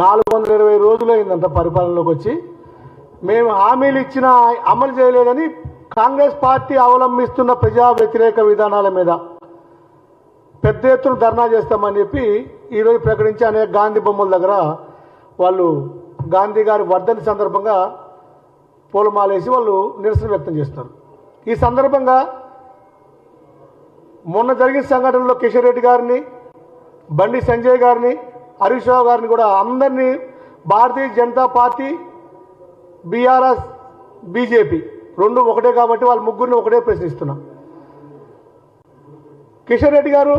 నాలుగు వందల ఇరవై రోజులు అయిందంట పరిపాలనలోకి వచ్చి. మేము హామీలు ఇచ్చిన అమలు చేయలేదని కాంగ్రెస్ పార్టీ అవలంబిస్తున్న ప్రజా వ్యతిరేక విధానాల మీద పెద్ద ఎత్తున ధర్నా చేస్తామని చెప్పి ఈరోజు ప్రకటించి అనేక గాంధీ బొమ్మల దగ్గర వాళ్ళు గాంధీ గారి వర్ధని సందర్భంగా పూలమాలేసి వాళ్ళు నిరసన వ్యక్తం చేస్తారు. ఈ సందర్భంగా మొన్న జరిగిన సంఘటనలో కిషన్ రెడ్డి గారిని బండి సంజయ్ గారిని హరీష్ రావు గారిని కూడా అందరినీ Bharatiya Janata Party BRS BJP రెండు ఒకటే కాబట్టి వాళ్ళ ముగ్గురిని ఒకటే ప్రశ్నిస్తున్నాం. కిషన్ రెడ్డి గారు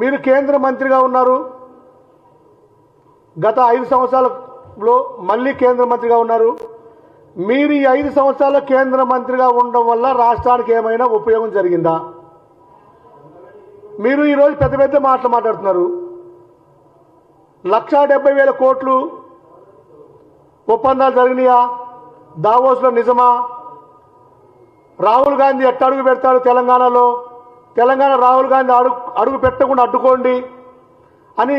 మీరు కేంద్ర మంత్రిగా ఉన్నారు. గత ఐదు సంవత్సరాలలో మళ్ళీ కేంద్ర మంత్రిగా ఉన్నారు. మీరు ఈ ఐదు సంవత్సరాల కేంద్ర మంత్రిగా ఉండడం వల్ల రాష్ట్రానికి ఏమైనా ఉపయోగం జరిగిందా? మీరు ఈరోజు పెద్ద పెద్ద మాటలు మాట్లాడుతున్నారు. లక్షా డెబ్బై వేల కోట్లు ఒప్పందాలు జరిగినాయా? దావోస్లో నిజమా? రాహుల్ గాంధీ ఎట్ట అడుగు పెడతాడు తెలంగాణలో? తెలంగాణ రాహుల్ గాంధీ అడుగు అడుగు పెట్టకుండా అడ్డుకోండి అని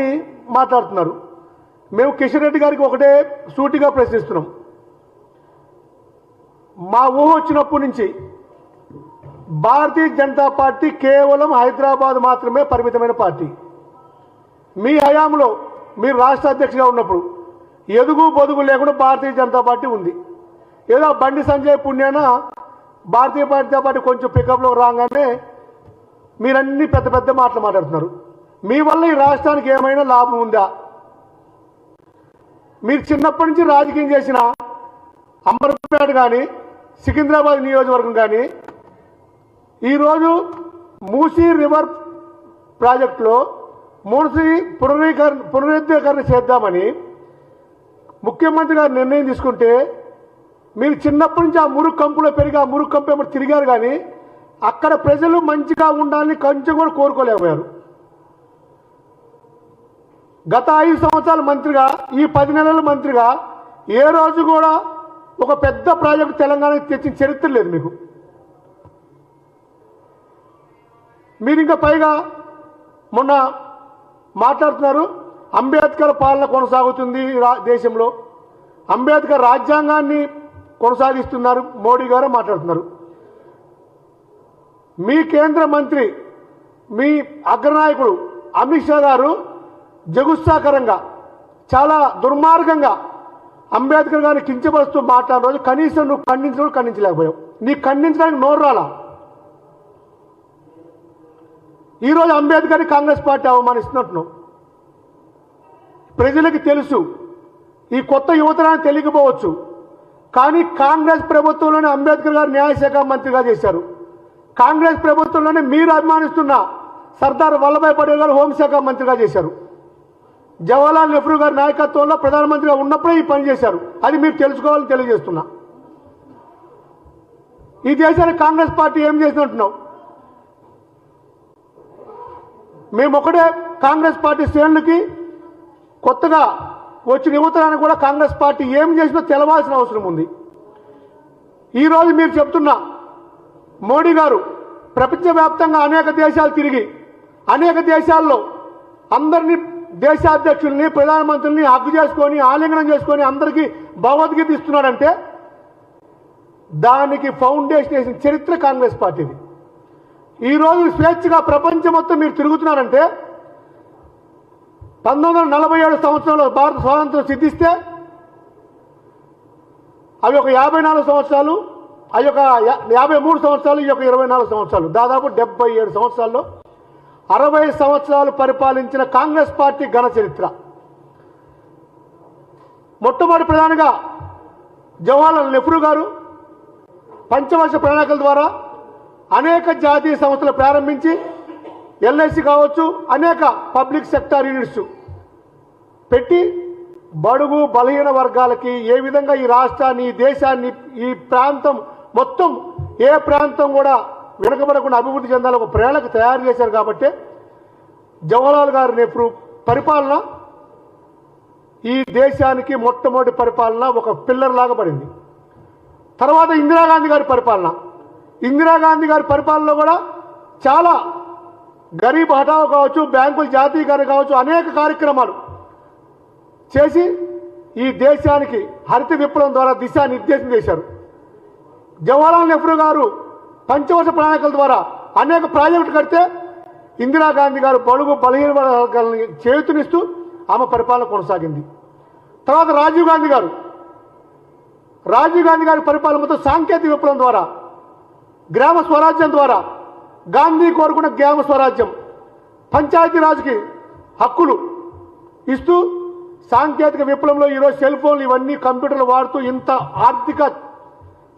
మాట్లాడుతున్నారు. మేము కిషన్ రెడ్డి గారికి ఒకటే సూటిగా ప్రశ్నిస్తున్నాం. మా ఊహ వచ్చినప్పటి నుంచి భారతీయ జనతా పార్టీ కేవలం హైదరాబాద్ మాత్రమే పరిమితమైన పార్టీ. మీ హయాంలో మీరు రాష్ట్ర అధ్యక్షుగా ఉన్నప్పుడు ఎదుగు బొదుగు లేకుండా భారతీయ జనతా పార్టీ ఉంది. ఏదో బండి సంజయ్ పుణ్యాన భారతీయ జనతా పార్టీ కొంచెం పికప్లో రాగానే మీరన్నీ పెద్ద పెద్ద మాటలు మాట్లాడుతున్నారు. మీ వల్ల ఈ రాష్ట్రానికి ఏమైనా లాభం ఉందా? మీరు చిన్నప్పటి నుంచి రాజకీయం చేసిన అమర్పేట కానీ సికింద్రాబాద్ నియోజకవర్గం కానీ ఈరోజు మూసీ రివర్ ప్రాజెక్టులో మూసీ పునరీకరణ పునరుద్ధీకరణ చేద్దామని ముఖ్యమంత్రి గారు నిర్ణయం తీసుకుంటే మీరు చిన్నప్పటి నుంచి ఆ మురుగు కంపులో పెరిగి ఆ మురుగు కంపు ఎప్పుడు తిరిగారు కానీ అక్కడ ప్రజలు మంచిగా ఉండాలని కొంచెం కూడా కోరుకోలేకపోయారు. గత ఐదు సంవత్సరాల మంత్రిగా ఈ పది నెలల మంత్రిగా ఏ రోజు కూడా ఒక పెద్ద ప్రాజెక్టు తెలంగాణకి తెచ్చిన చరిత్ర లేదు మీకు. మీరు ఇంకా పైగా మొన్న మాట్లాడుతున్నారు. అంబేద్కర్ పాలన కొనసాగుతుంది ఈ రా- దేశంలో. అంబేద్కర్ రాజ్యాంగాన్ని కొనసాగిస్తున్నారు. మోడీ గారు మాట్లాడుతున్నారు. మీ కేంద్ర మంత్రి మీ అగ్రనాయకుడు అమిత్ షా గారు జగుత్సాకరంగా చాలా దుర్మార్గంగా అంబేద్కర్ గారిని కించపరుస్తూ మాట్లాడిన రోజు కనీసం నువ్వు ఖండించడం ఖండించలేకపోయావు. నీ ఖండించడానికి నోరు రాలా? ఈరోజు అంబేద్కర్ని కాంగ్రెస్ పార్టీ అవమానిస్తున్నట్టు ప్రజలకు తెలుసు ఈ కొత్త యువతరాన్ని తెలియకపోవచ్చు కానీ కాంగ్రెస్ ప్రభుత్వంలోనే అంబేద్కర్ గారు న్యాయశాఖ మంత్రిగా చేశారు. కాంగ్రెస్ ప్రభుత్వంలోనే మీరు అభిమానిస్తున్న సర్దార్ వల్లభాయ్ పటేల్ గారు హోంశాఖ మంత్రిగా చేశారు. జవహర్లాల్ నెహ్రూ గారి నాయకత్వంలో ప్రధానమంత్రిగా ఉన్నప్పుడే ఈ పని చేశారు. అది మీరు తెలుసుకోవాలని తెలియజేస్తున్నా. ఈ దేశానికి కాంగ్రెస్ పార్టీ ఏం చేసినట్టున్నావు మేము ఒకటే కాంగ్రెస్ పార్టీ శ్రేణులకి కొత్తగా వచ్చిన యువతరానికి కూడా కాంగ్రెస్ పార్టీ ఏం చేసినా తెలవాల్సిన అవసరం ఉంది. ఈరోజు మీరు చెప్తున్న మోడీ గారు ప్రపంచవ్యాప్తంగా అనేక దేశాలు తిరిగి అనేక దేశాల్లో అందరినీ దేశాధ్యక్షుల్ని ప్రధానమంత్రుల్ని హగ్గు చేసుకొని ఆలింగనం చేసుకొని అందరికీ భగవద్గీత ఇస్తున్నాడంటే దానికి ఫౌండేషన్ వేసిన చరిత్ర కాంగ్రెస్ పార్టీది. ఈరోజు స్వేచ్ఛగా ప్రపంచం మొత్తం మీరు తిరుగుతున్నారంటే పంతొమ్మిది వందల నలభై ఏడు సంవత్సరంలో భారత స్వాతంత్రం సిద్ధిస్తే అవి ఒక యాభై నాలుగు సంవత్సరాలు అవి ఒక యాభై మూడు సంవత్సరాలు ఈ యొక్క ఇరవై నాలుగు సంవత్సరాలు. దాదాపు డెబ్బై ఏడు సంవత్సరాల్లో అరవై సంవత్సరాలు పరిపాలించిన కాంగ్రెస్ పార్టీ ఘన చరిత్ర. మొట్టమొదటి ప్రధానిగా జవహర్లాల్ నెహ్రూ గారు పంచవర్ష ప్రణాళికల ద్వారా అనేక జాతీయ సంస్థలు ప్రారంభించి ఎల్ఐసి కావచ్చు అనేక పబ్లిక్ సెక్టార్ యూనిట్స్ పెట్టి బడుగు బలహీన వర్గాలకి ఏ విధంగా ఈ రాష్ట్రాన్ని ఈ దేశాన్ని ఈ ప్రాంతం మొత్తం ఏ ప్రాంతం కూడా వెనుకబడకుండా అభివృద్ధి చెందాలని ఒక ప్రేరణకు తయారు చేశారు కాబట్టి జవహర్లాల్ గారి నెహ్రూ పరిపాలన ఈ దేశానికి మొట్టమొదటి పరిపాలన ఒక పిల్లర్ లాగా పడింది. తర్వాత ఇందిరాగాంధీ గారి పరిపాలన. ఇందిరాగాంధీ గారి పరిపాలనలో కూడా చాలా గరీబ్ హఠావ్ కావచ్చు బ్యాంకుల జాతీయకరణ కావచ్చు అనేక కార్యక్రమాలు చేసి ఈ దేశానికి హరిత విప్లవం ద్వారా దిశానిర్దేశం చేశారు. జవహర్లాల్ నెహ్రూ గారు పంచవర్ష ప్రణాళికల ద్వారా అనేక ప్రాజెక్టులు కడితే ఇందిరాగాంధీ గారు బడుగు బలహీన వర్గాలని చేతునిస్తూ ఆమె పరిపాలన కొనసాగింది. తర్వాత రాజీవ్ గాంధీ గారు. రాజీవ్ గాంధీ గారి పరిపాలన మొత్తం సాంకేతిక విప్లవం ద్వారా గ్రామ స్వరాజ్యం ద్వారా గాంధీ కోరుకున్న గ్రామ స్వరాజ్యం పంచాయతీరాజ్కి హక్కులు ఇస్తూ సాంకేతిక విప్లవంలో ఈరోజు సెల్ ఫోన్లు ఇవన్నీ కంప్యూటర్లు వాడుతూ ఇంత ఆర్థిక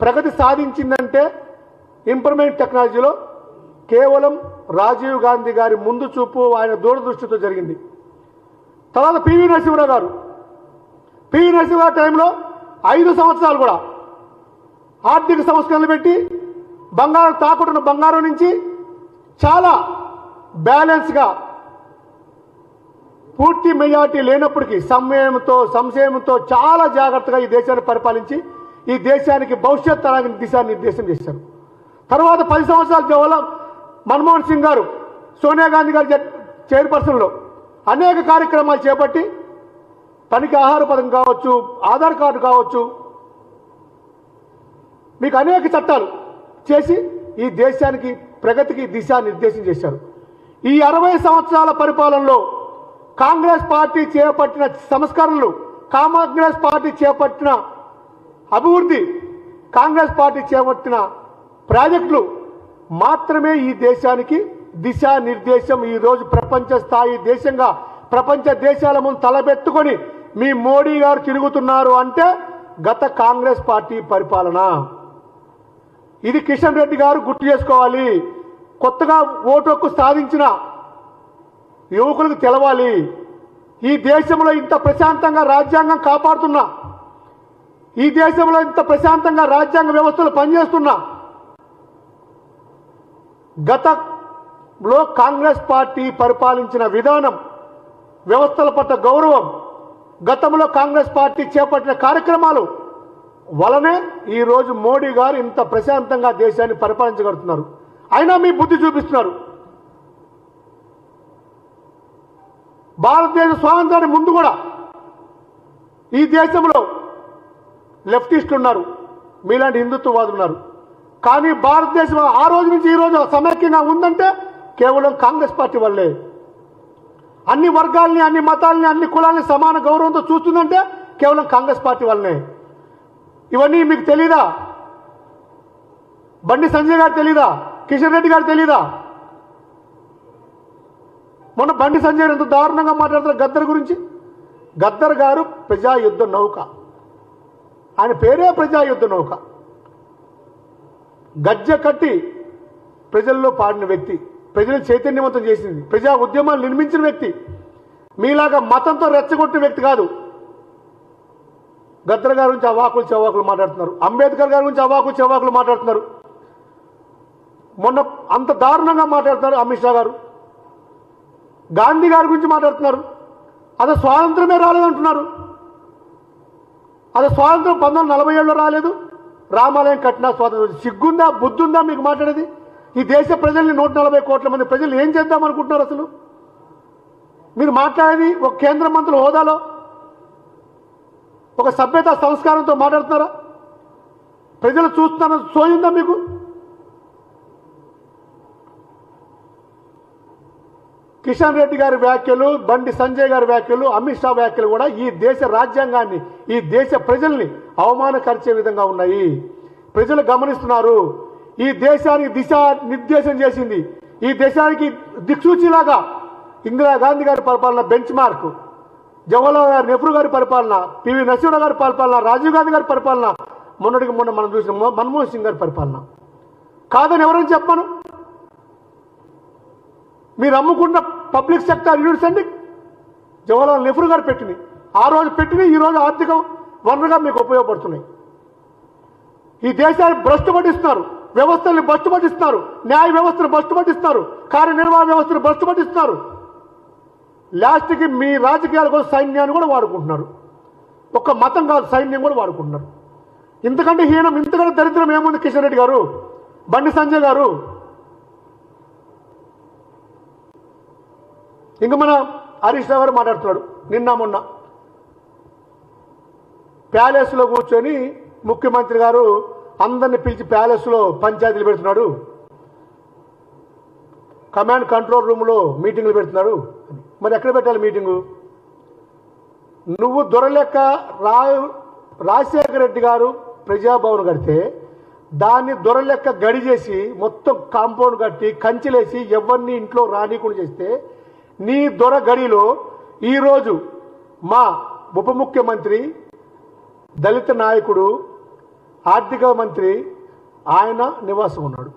ప్రగతి సాధించిందంటే ఇంప్రూవ్మెంట్ టెక్నాలజీలో కేవలం రాజీవ్ గాంధీ గారి ముందు చూపు ఆయన దూరదృష్టితో జరిగింది. తర్వాత పివి నరసింహరావు గారు. పివి నరసింహరావు టైంలో ఐదు సంవత్సరాలు కూడా ఆర్థిక సంస్కరణలు పెట్టి బంగారం తాకుడున్న బంగారం నుంచి చాలా బ్యాలెన్స్గా పూర్తి మెజార్టీ లేనప్పటికీ సంయమంతో సంశయంతో చాలా జాగ్రత్తగా ఈ దేశాన్ని పరిపాలించి ఈ దేశానికి భవిష్యత్ తరానికి దిశానిర్దేశం చేశారు. తర్వాత పది సంవత్సరాల జవహర్లాల్ మన్మోహన్ సింగ్ గారు సోనియా గాంధీ గారి చైర్పర్సన్లో అనేక కార్యక్రమాలు చేపట్టి తనకి ఆహార పథకం కావచ్చు ఆధార్ కార్డు కావచ్చు మీకు అనేక చట్టాలు చేసి ఈ దేశానికి ప్రగతికి దిశానిర్దేశం చేశారు. ఈ అరవై సంవత్సరాల పరిపాలనలో కాంగ్రెస్ పార్టీ చేపట్టిన సంస్కరణలు కాంగ్రెస్ పార్టీ చేపట్టిన అభివృద్ధి కాంగ్రెస్ పార్టీ చేపట్టిన ప్రాజెక్టులు మాత్రమే ఈ దేశానికి దిశానిర్దేశం ఈరోజు ప్రపంచ స్థాయి దేశంగా ప్రపంచ దేశాల ముందు తలబెత్తుకొని మీ మోడీ గారు తిరుగుతున్నారు అంటే గత కాంగ్రెస్ పార్టీ పరిపాలన. ఇది కిషన్ రెడ్డి గారు గుర్తు చేసుకోవాలి. కొత్తగా ఓటు హక్కు సాధించిన యువకులకు తెలవాలి. ఈ దేశంలో ఇంత ప్రశాంతంగా రాజ్యాంగం కాపాడుతున్నా ఈ దేశంలో ఇంత ప్రశాంతంగా రాజ్యాంగ వ్యవస్థలు పనిచేస్తున్నా గతంలో కాంగ్రెస్ పార్టీ పరిపాలించిన విధానం వ్యవస్థల పట్ల గౌరవం గతంలో కాంగ్రెస్ పార్టీ చేపట్టిన కార్యక్రమాలు వలనే ఈ రోజు మోడీ గారు ఇంత ప్రశాంతంగా దేశాన్ని పరిపాలించగలుగుతున్నారు. అయినా మీ బుద్ధి చూపిస్తున్నారు. భారతదేశ స్వాతంత్రానికి ముందు కూడా ఈ దేశంలో లెఫ్టిస్టులు ఉన్నారు. మీలాంటి హిందుత్వవాదులు ఉన్నారు. కానీ భారతదేశం ఆ రోజు నుంచి ఈ రోజు సమైక్యంగా ఉందంటే కేవలం కాంగ్రెస్ పార్టీ వల్లే. అన్ని వర్గాల్ని అన్ని మతాల్ని అన్ని కులాల్ని సమాన గౌరవంతో చూస్తుందంటే కేవలం కాంగ్రెస్ పార్టీ వల్లనే. ఇవన్నీ మీకు తెలీదా? బండి సంజయ్ గారు తెలీదా? కిషన్ రెడ్డి గారు తెలీదా? మొన్న బండి సంజయ్ ఎంత దారుణంగా మాట్లాడుతున్నారు గద్దర్ గురించి? గద్దర్ గారు ప్రజాయుద్ధ నౌక. ఆయన పేరే ప్రజాయుద్ధ నౌక. గజ్జె కట్టి ప్రజల్లో పాడిన వ్యక్తి ప్రజలు చైతన్యవంతం చేసింది ప్రజా ఉద్యమాలు నిర్మించిన వ్యక్తి. మీలాగా మతంతో రెచ్చగొట్టిన వ్యక్తి కాదు. గద్దర్ గారి గురించి అవాకులు చవాకులు మాట్లాడుతున్నారు. అంబేద్కర్ గారి గురించి అవాకులు చవాకులు మాట్లాడుతున్నారు. మొన్న అంత దారుణంగా మాట్లాడుతున్నారు అమిత్ షా గారు. గాంధీ గారి గురించి మాట్లాడుతున్నారు. అదే స్వాతంత్రమే రాలేదంటున్నారు అదే స్వాతంత్రం పంతొమ్మిది వందల నలభై ఏడులో రాలేదు. రామాలయం కట్టిన స్వాతంత్రం సిగ్గుందా బుద్ధుందా మీకు మాట్లాడేది? ఈ దేశ ప్రజల్ని నూట నలభై కోట్ల మంది ప్రజలు ఏం చేద్దాం అనుకుంటున్నారు అసలు? మీరు మాట్లాడేది ఒక కేంద్ర మంత్రుల హోదాలో. ఒక సభ్యత సంస్కారంతో మాట్లాడుతున్నారా? ప్రజలు చూస్తున్న సోయిందా మీకు? కిషన్ రెడ్డి గారి వ్యాఖ్యలు బండి సంజయ్ గారి వ్యాఖ్యలు అమిత్ షా వ్యాఖ్యలు కూడా ఈ దేశ రాజ్యాంగాన్ని ఈ దేశ ప్రజల్ని అవమానకరిచే విధంగా ఉన్నాయి. ప్రజలు గమనిస్తున్నారు ఈ దేశానికి దిశ నిర్దేశం చేసింది. ఈ దేశానికి దిక్సూచిలాగా ఇందిరాగాంధీ గారి పరిపాలన బెంచ్ మార్క్ జవహర్లాల్ గారు నెహ్రూ గారి పరిపాలన పివి నరసింహరావు గారి పరిపాలన రాజీవ్ గాంధీ గారి పరిపాలన మొన్నటికి మొన్న మనం చూసిన మన్మోహన్ సింగ్ గారి పరిపాలన. కాదని ఎవరైనా చెప్పను? మీరు అమ్ముకున్న పబ్లిక్ సెక్టర్ యూనిట్స్ అండి. జవహర్లాల్ నెహ్రూ గారు పెట్టింది ఆ రోజు పెట్టినవి ఈ రోజు ఆర్థిక వనరుగా మీకు ఉపయోగపడుతున్నాయి. ఈ దేశాన్ని భ్రష్టు పట్టిస్తున్నారు. వ్యవస్థల్ని భ్రష్టు పట్టిస్తున్నారు. న్యాయ వ్యవస్థను భ్రష్టు పట్టిస్తున్నారు. కార్యనిర్వహణ వ్యవస్థను భ్రష్టు పట్టిస్తున్నారు. లాస్ట్కి మీ రాజకీయాల కోసం సైన్యాన్ని కూడా వాడుకుంటున్నారు. ఒక్క మతం కాదు సైన్యం కూడా వాడుకుంటున్నారు. ఇంతకంటే హీనం ఇంతకంటే దరిద్రం ఏముంది కిషన్ రెడ్డి గారు? బండి సంజయ్ గారు? ఇంక మన హరీష్ రావు గారు మాట్లాడుతున్నాడు నిన్న మొన్న. ప్యాలెస్లో కూర్చొని ముఖ్యమంత్రి గారు అందరిని పిలిచి ప్యాలెస్లో పంచాయతీలు పెడుతున్నాడు. కమాండ్ కంట్రోల్ రూమ్లో మీటింగ్లు పెడుతున్నాడు. మరి ఎక్కడ పెట్టాలి మీటింగు? నువ్వు దొరలెక్క రా రాజశేఖర రెడ్డి గారు ప్రజాభవన్ కడితే దాన్ని దొరలెక్క గడి చేసి మొత్తం కాంపౌండ్ కట్టి కంచెలేసి ఎవరిని ఇంట్లో రానికుండా చేస్తే నీ దొర గడిలో ఈరోజు మా ఉప ముఖ్యమంత్రి దళిత నాయకుడు ఆర్థిక మంత్రి ఆయన నివాసం ఉన్నాడు.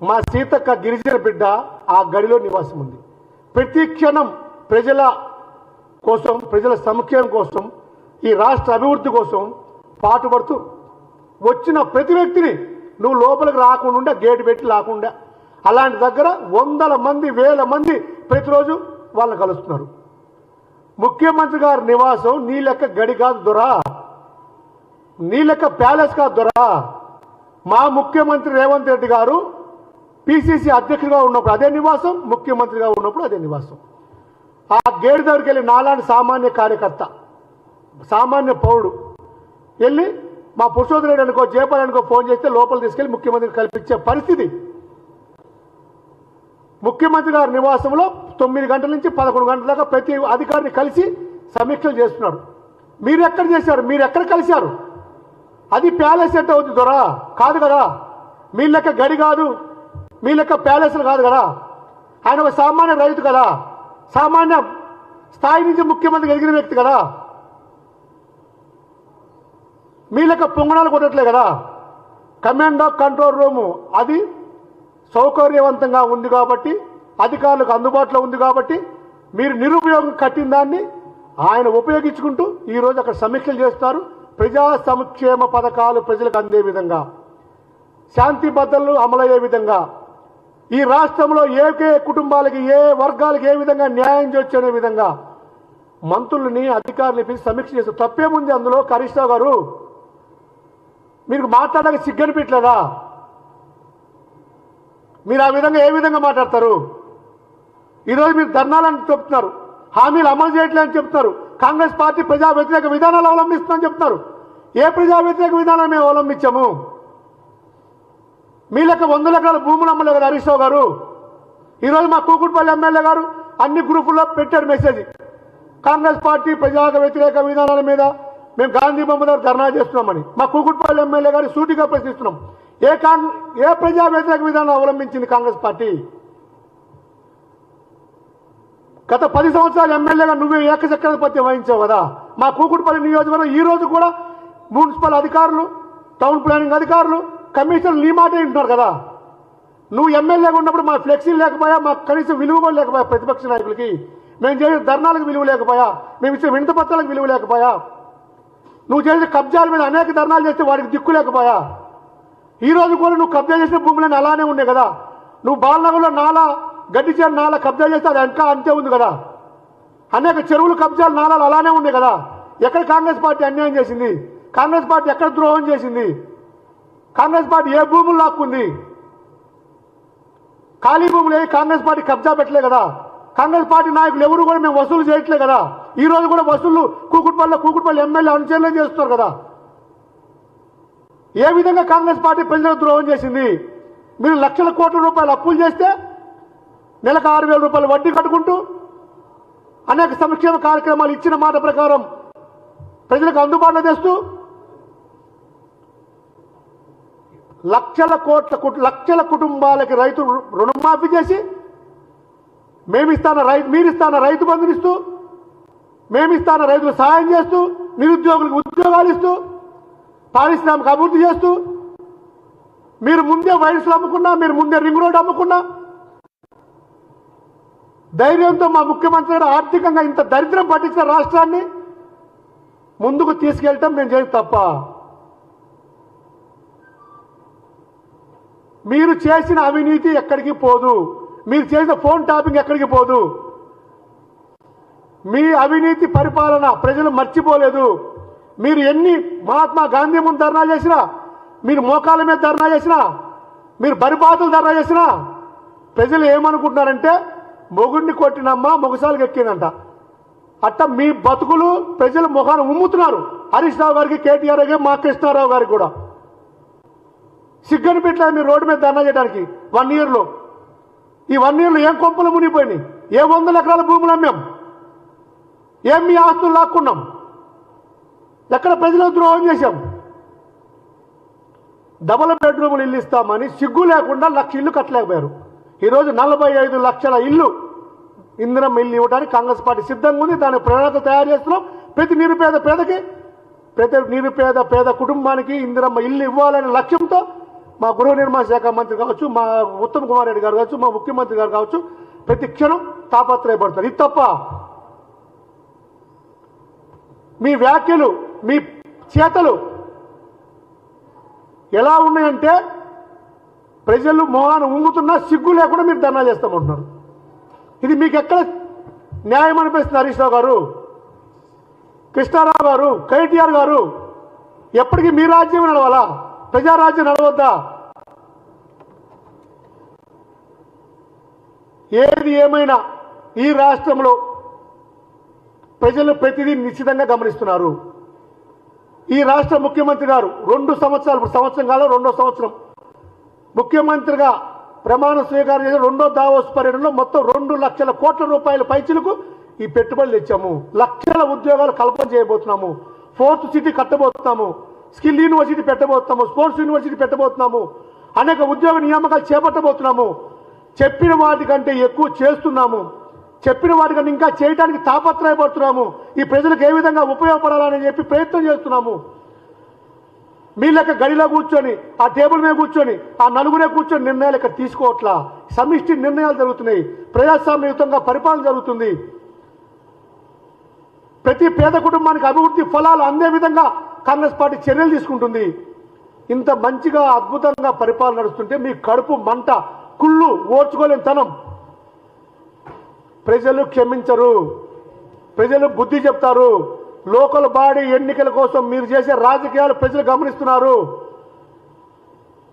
మా సీతక్క గిరిజన బిడ్డ ఆ గడిలో నివాసం ఉంది. ప్రతి క్షణం ప్రజల కోసం ప్రజల సంక్షేమం కోసం ఈ రాష్ట్ర అభివృద్ధి కోసం పాటుపడుతూ వచ్చిన ప్రతి వ్యక్తిని నువ్వు లోపలికి రాకుండా గేటు పెట్టి రాకుండా అలాంటి దగ్గర వందల మంది వేల మంది ప్రతిరోజు వాళ్ళని కలుస్తున్నారు. ముఖ్యమంత్రి గారి నివాసం నీ లెక్క గడి కాదు దొరా. నీ లెక్క ప్యాలెస్ కాదు దొరా. మా ముఖ్యమంత్రి రేవంత్ రెడ్డి గారు పిసిసి అధ్యక్షుడిగా ఉన్నప్పుడు అదే నివాసం ముఖ్యమంత్రిగా ఉన్నప్పుడు అదే నివాసం. ఆ గేడు దగ్గరికి వెళ్ళి నాలాంటి సామాన్య కార్యకర్త సామాన్య పౌరుడు వెళ్ళి మా పురుషోత్తర అనుకో జయపాల్ అనుకో ఫోన్ చేస్తే లోపల తీసుకెళ్ళి ముఖ్యమంత్రికి కల్పించే పరిస్థితి. ముఖ్యమంత్రి గారి నివాసంలో తొమ్మిది గంటల నుంచి పదకొండు గంటల దాకా ప్రతి అధికారిని కలిసి సమీక్షలు చేస్తున్నాడు. మీరు ఎక్కడ చేశారు? మీరు ఎక్కడ కలిశారు? అది ప్యాలెస్ ఎట్ అవుతుంది దొరా? కాదు కదా. మీ లెక్క గడి కాదు. మీ లెక్క ప్యాలెస్లు కాదు కదా. ఆయన ఒక సామాన్య రైతు కదా. సామాన్య స్థాయి నుంచి ముఖ్యమంత్రి ఎదిగిన వ్యక్తి కదా. మీ లెక్క పొంగణాలు కొట్టట్లే కదా. కమాండ్ ఆఫ్ కంట్రోల్ రూము అది సౌకర్యవంతంగా ఉంది కాబట్టి అధికారులకు అందుబాటులో ఉంది కాబట్టి మీరు నిరుపయోగం కట్టిన దాన్ని ఆయన ఉపయోగించుకుంటూ ఈరోజు అక్కడ సమీక్షలు చేస్తారు. ప్రజా సంక్షేమ పథకాలు ప్రజలకు అందే విధంగా శాంతి భద్రతలు అమలయ్యే విధంగా ఈ రాష్ట్రంలో ఏ కుటుంబాలకి ఏ వర్గాలకి ఏ విధంగా న్యాయం చేయొచ్చనే విధంగా మంత్రులని అధికారులు పిలిచి సమీక్ష చేస్తారు తప్పేముంది అందులో హరీష్ గారు మీరు మాట్లాడడానికి సిగ్గనిపించలేదా మీరు ఆ విధంగా ఏ విధంగా మాట్లాడతారు? ఈరోజు మీరు ధర్నాలని చెప్తున్నారు హామీలు అమలు చేయట్లేదని చెప్తున్నారు కాంగ్రెస్ పార్టీ ప్రజా వ్యతిరేక విధానాలు అవలంబిస్తుందని చెప్తున్నారు. ఏ ప్రజా వ్యతిరేక విధానాలు మేము అవలంబించాము? మీ లెక్క వందల ఎకరాల భూములు అమ్మలే కదా హరీష్ రావు గారు. ఈరోజు మా కూకుట్పల్లి ఎమ్మెల్యే గారు అన్ని గ్రూపుల్లో పెట్టారు మెసేజ్. కాంగ్రెస్ పార్టీ ప్రజా వ్యతిరేక విధానాల మీద మేము గాంధీ బొమ్మ దగ్గర ధర్నా చేస్తున్నామని. మా కూకుట్పల్లి ఎమ్మెల్యే గారు సూటిగా ప్రశ్నిస్తున్నాం. ఏ కాంగ్ ఏ ప్రజా వ్యతిరేక విధానం అవలంబించింది కాంగ్రెస్ పార్టీ? గత పది సంవత్సరాలు ఎమ్మెల్యేగా నువ్వే ఏకచక్రాధిపత్యం వహించావు కదా. మా కూకుట్పల్లి నియోజకవర్గం ఈ రోజు కూడా మున్సిపల్ అధికారులు టౌన్ ప్లానింగ్ అధికారులు కమిషనర్ నీ మాట వింటున్నారు కదా? నువ్వు ఎమ్మెల్యేగా ఉన్నప్పుడు మా ఫ్లెక్సీ లేకపోయా మాకు కనీసం విలువ కూడా లేకపోయా ప్రతిపక్ష నాయకులకి? మేము చేసే ధర్నాలకు విలువ లేకపోయా? మేము ఇచ్చిన వింత పత్రాలకు విలువ లేకపోయా? నువ్వు చేసే కబ్జాల మీద అనేక ధర్నాలు చేస్తే వాడికి దిక్కు లేకపోయా? ఈ రోజు కూడా నువ్వు కబ్జా చేసిన భూములన్నీ అలానే ఉన్నాయి కదా? నువ్వు బాలనగర్లో నాలా గడ్డి చేరు నాలా కబ్జా చేస్తే అది ఇంకా అంతే ఉంది కదా? అనేక చెరువులు కబ్జాలు నాలాలు అలానే ఉన్నాయి కదా? ఎక్కడ కాంగ్రెస్ పార్టీ అన్యాయం చేసింది? కాంగ్రెస్ పార్టీ ఎక్కడ ద్రోహం చేసింది? కాంగ్రెస్ పార్టీ ఏ భూములు లాక్కుంది? ఖాళీ భూములు ఏ కాంగ్రెస్ పార్టీ కబ్జా పెట్టలే కదా? కాంగ్రెస్ పార్టీ నాయకులు ఎవరు కూడా మేము వసూలు చేయట్లే కదా? ఈ రోజు కూడా వసూలు కూకుట్పల్లి కూకుట్పల్లి ఎమ్మెల్యే అనుచరులే చేస్తున్నారు కదా? ఏ విధంగా కాంగ్రెస్ పార్టీ ప్రజలకు ద్రోహం చేసింది? మీరు లక్షల కోట్ల రూపాయలు అప్పులు చేస్తే నెలకు ఆరు వేల రూపాయలు వడ్డీ కట్టుకుంటూ అనేక సంక్షేమ కార్యక్రమాలు ఇచ్చిన మాట ప్రకారం ప్రజలకు అందుబాటులో తెస్తూ లక్షల కోట్ల లక్షల కుటుంబాలకి రైతు రుణమాఫీ చేసి మేమిస్తాన రైతు మీరిస్తాన రైతు బంధునిస్తూ మేమిస్తాన రైతులు సహాయం చేస్తూ నిరుద్యోగులకు ఉద్యోగాలు ఇస్తూ పారిశ్రామిక అభివృద్ధి చేస్తూ మీరు ముందే వైరస్లు అమ్ముకున్నా మీరు ముందే రింగ్ రోడ్ అమ్ముకున్నా ధైర్యంతో మా ముఖ్యమంత్రి గారు ఆర్థికంగా ఇంత దరిద్రం పట్టించిన రాష్ట్రాన్ని ముందుకు తీసుకెళ్ళటం మేము చేయదు తప్ప మీరు చేసిన అవినీతి ఎక్కడికి పోదు. మీరు చేసిన ఫోన్ టాపింగ్ ఎక్కడికి పోదు. మీ అవినీతి పరిపాలన ప్రజలు మర్చిపోలేదు. మీరు ఎన్ని మహాత్మా గాంధీ ముందు ధర్నా చేసినా మీరు మోకాల మీద ధర్నా చేసినా మీరు బరిబాతులు ధర్నా చేసినా ప్రజలు ఏమనుకుంటున్నారంటే మొగుడిని కొట్టినమ్మ మొగసాలకు ఎక్కిందంట అట్ట మీ బతుకులు ప్రజలు ముఖాన్ని ఉమ్ముతున్నారు. హరీష్ రావు గారికి కేటీఆర్ గారికి మా కృష్ణారావు గారికి కూడా. సిగ్గని పెట్టలేదు మీరు రోడ్డు మీద ధర్నా చేయడానికి వన్ ఇయర్లో ఈ వన్ ఇయర్లో ఏం కొంపలు మునిగిపోయినాయి? ఏ వందల ఎకరాల భూములు అమ్మాం? ఏం మీ ఆస్తులు లాక్కున్నాం? ఎక్కడ ప్రజలకు ద్రోహం చేశాం? డబల్ బెడ్రూములు ఇల్లు ఇస్తామని సిగ్గు లేకుండా లక్ష ఇల్లు కట్టలేకపోయారు. ఈరోజు నలభై ఐదు లక్షల ఇల్లు ఇంధనం ఇల్లు ఇవ్వడానికి కాంగ్రెస్ పార్టీ సిద్ధంగా ఉంది. దాని ప్రణాళిక తయారు చేస్తున్నాం. ప్రతి నిరుపేద పేదకి ప్రతి నిరుపేద పేద కుటుంబానికి ఇందిరమ్మ ఇల్లు ఇవ్వాలనే లక్ష్యంతో మా గృహ నిర్మాణ శాఖ మంత్రి కావచ్చు మా ఉత్తమ్ కుమార్ రెడ్డి గారు కావచ్చు మా ముఖ్యమంత్రి గారు కావచ్చు ప్రతి క్షణం తాపత్రయపడతారు. ఇది తప్ప మీ వ్యాఖ్యలు మీ చేతలు ఎలా ఉన్నాయంటే ప్రజలు మొహాన ఉంగుతున్నా సిగ్గు లేకుండా మీరు ధర్నా చేస్తామంటున్నారు. ఇది మీకు ఎక్కడ న్యాయం అనిపిస్తుంది హరీష్ రావు గారు? కృష్ణారావు గారు కేటీఆర్ గారు ఎప్పటికీ మీ రాజ్యం నడవాలా? ప్రజారాజ్యం నడవద్దా? ఏది ఏమైనా ఈ రాష్ట్రంలో ప్రజలు ప్రతిదీ నిశ్చితంగా గమనిస్తున్నారు. ఈ రాష్ట్ర ముఖ్యమంత్రి గారు రెండు సంవత్సరాలు సంవత్సరం కాలం రెండో సంవత్సరం. ముఖ్యమంత్రిగా ప్రమాణ స్వీకారం చేసిన రెండో దావోస్ పర్యటనలో మొత్తం రెండు లక్షల కోట్ల రూపాయల పైచులకు ఈ పెట్టుబడులు తెచ్చాము. లక్షల ఉద్యోగాలు కల్పన చేయబోతున్నాము. ఫోర్త్ సిటీ కట్టబోతున్నాము. స్కిల్ యూనివర్సిటీ పెట్టబోతున్నాము స్పోర్ట్స్ యూనివర్సిటీ పెట్టబోతున్నాము అనేక ఉద్యోగ నియామకాలు చేపట్టబోతున్నాము. చెప్పిన వాటికంటే ఎక్కువ చేస్తున్నాము. చెప్పిన వాటికంటే ఇంకా చేయడానికి తాపత్రయపడుతున్నాము. ఈ ప్రజలకు ఏ విధంగా ఉపయోగపడాలని చెప్పి ప్రయత్నం చేస్తున్నాము. మీ లెక్క గడిలో కూర్చొని ఆ టేబుల్ మీద కూర్చొని ఆ నలుగురే కూర్చొని నిర్ణయాలు ఇక్కడ తీసుకోవట్లా? సమిష్టి నిర్ణయాలు జరుగుతున్నాయి. ప్రజాస్వామ్యయుతంగా పరిపాలన జరుగుతుంది. ప్రతి పేద కుటుంబానికి అభివృద్ధి ఫలాలు అందే విధంగా కాంగ్రెస్ పార్టీ చర్యలు తీసుకుంటుంది. ఇంత మంచిగా అద్భుతంగా పరిపాలన నడుస్తుంటే మీ కడుపు మంట కుళ్ళు ఓర్చుకోలేని తనం. ప్రజలు క్షమించరు. ప్రజలు బుద్ధి చెప్తారు. లోకల్ బాడీ ఎన్నికల కోసం మీరు చేసే రాజకీయాలు ప్రజలు గమనిస్తున్నారు.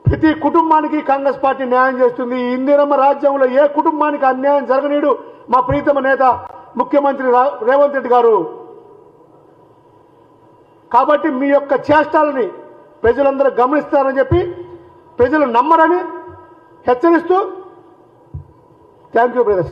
ప్రతి కుటుంబానికి కాంగ్రెస్ పార్టీ న్యాయం చేస్తుంది. ఇందిరమ్మ రాజ్యంలో ఏ కుటుంబానికి అన్యాయం జరగనీడు మా ప్రీతమ నేత ముఖ్యమంత్రి రేవంత్ రెడ్డి గారు. కాబట్టి మీ యొక్క చేష్టాలని ప్రజలందరూ గమనిస్తారని చెప్పి ప్రజలు నమ్మరని హెచ్చరిస్తూ థ్యాంక్ యూ బ్రదర్స్.